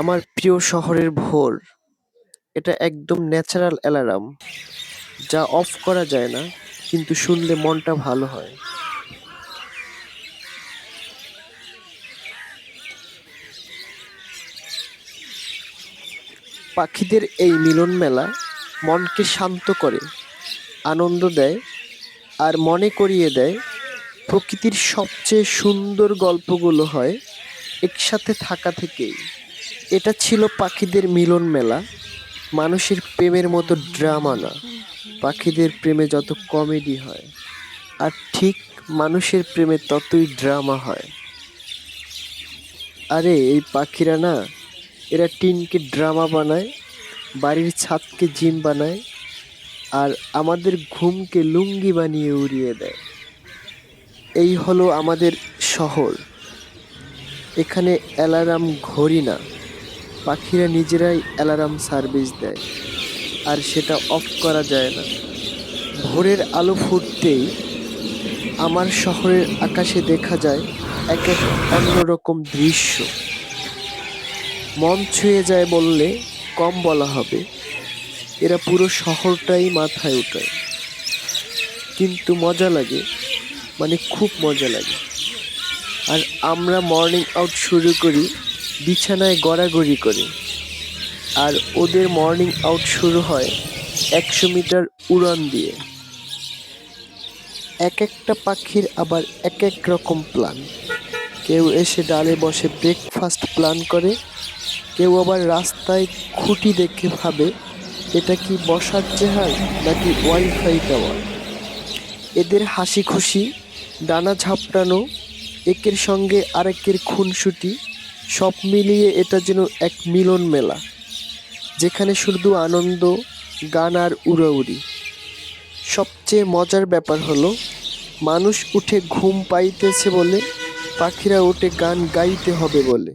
আমার প্রিয় শহরের ভোর। এটা একদম ন্যাচারাল অ্যালার্ম যা অফ করা যায় না, কিন্তু শুনলে মনটা ভালো হয়। পাখিদের এই মিলন মেলা মনকে শান্ত করে, আনন্দ দেয়, আর মনে করিয়ে দেয়, প্রকৃতির সবচেয়ে সুন্দর গল্পগুলো হয় একসাথে থাকা থেকেই। এটা ছিল পাখিদের মিলন মেলা। মানুষের প্রেমের মতো ড্রামা না। পাখিদের প্রেমে যত কমেডি হয়, আর ঠিক মানুষের প্রেমে ততই ড্রামা হয়। আরে, এই পাখিরা না, এরা টিনকে ড্রামা বানায়, বাড়ির ছাদকে জিম বানায়, আর আমাদের ঘুমকে লুঙ্গি বানিয়ে উড়িয়ে দেয়। এই হলো আমাদের শহর। এখানে অ্যালার্ম ঘড়ি না। পাখিরা নিজেরাই অ্যালার্ম সার্ভিস দেয়, আর সেটা অফ করা যায় না। ভোরের আলো ফুটতেই আমার শহরের আকাশে দেখা যায় এক এক অন্যরকম দৃশ্য। মন ছুঁয়ে যায় বললে কম বলা হবে, এরা পুরো শহরটাই মাথায় ওঠায় কিন্তু মজা লাগে মানে খুব মজা লাগে। আর আমরা মর্নিং আউট শুরু করি বিছানায় গড়াগড়ি করে। আর ওদের মর্নিং আউট শুরু হয় একশো মিটার উড়ান দিয়ে। এক একটা পাখির আবার এক এক রকম প্ল্যান কেউ এসে ডালে বসে ব্রেকফাস্ট প্ল্যান করে, কেউ আবার রাস্তায় খুঁটি দেখে ভাবে, এটা কি বসার চেহার নাকি ওয়াইফাই টাওয়ার এদের হাসি খুশি, ডানা ঝাপটানো, একের সঙ্গে আরেকের খুনসুটি সব মিলিয়ে এটা যেন এক মিলন মেলা, যেখানে শুধু আনন্দ, গান আর উড়াউড়ি। সবচেয়ে মজার ব্যাপার হলো, মানুষ উঠে ঘুম পাইতেছে বলে পাখিরা উঠে গান গাইতে হবে বলে।